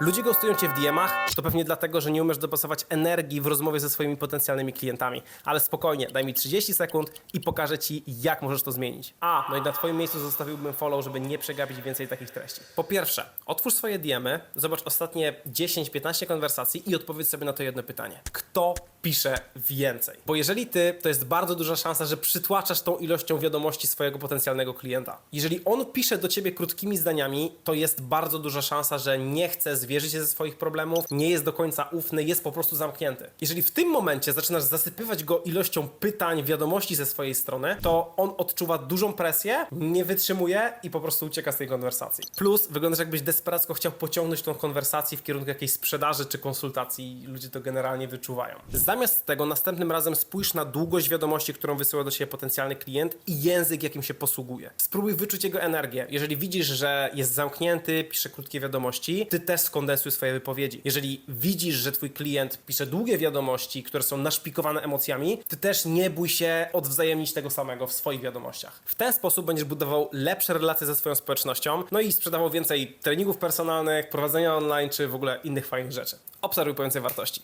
Ludzie ghostują cię w DM-ach, to pewnie dlatego, że nie umiesz dopasować energii w rozmowie ze swoimi potencjalnymi klientami. Ale spokojnie, daj mi 30 sekund i pokażę ci, jak możesz to zmienić. A, no i na twoim miejscu zostawiłbym follow, żeby nie przegapić więcej takich treści. Po pierwsze, otwórz swoje DM-y, zobacz ostatnie 10-15 konwersacji i odpowiedz sobie na to jedno pytanie. Kto pisze więcej? Bo jeżeli ty, to jest bardzo duża szansa, że przytłaczasz tą ilością wiadomości swojego potencjalnego klienta. Jeżeli on pisze do ciebie krótkimi zdaniami, to jest bardzo duża szansa, że nie chce zwierzyć się ze swoich problemów, nie jest do końca ufny, jest po prostu zamknięty. Jeżeli w tym momencie zaczynasz zasypywać go ilością pytań, wiadomości ze swojej strony, to on odczuwa dużą presję, nie wytrzymuje i po prostu ucieka z tej konwersacji. Plus wyglądasz jakbyś desperacko chciał pociągnąć tą konwersację w kierunku jakiejś sprzedaży czy konsultacji. Ludzie to generalnie wyczuwają. Zamiast tego następnym razem spójrz na długość wiadomości, którą wysyła do ciebie potencjalny klient i język, jakim się posługuje. Spróbuj wyczuć jego energię. Jeżeli widzisz, że jest zamknięty, pisze krótkie wiadomości, ty też skondensuj swoje wypowiedzi. Jeżeli widzisz, że twój klient pisze długie wiadomości, które są naszpikowane emocjami, ty też nie bój się odwzajemnić tego samego w swoich wiadomościach. W ten sposób będziesz budował lepsze relacje ze swoją społecznością, no i sprzedawał więcej treningów personalnych, prowadzenia online, czy w ogóle innych fajnych rzeczy. Obserwuj po więcej wartości.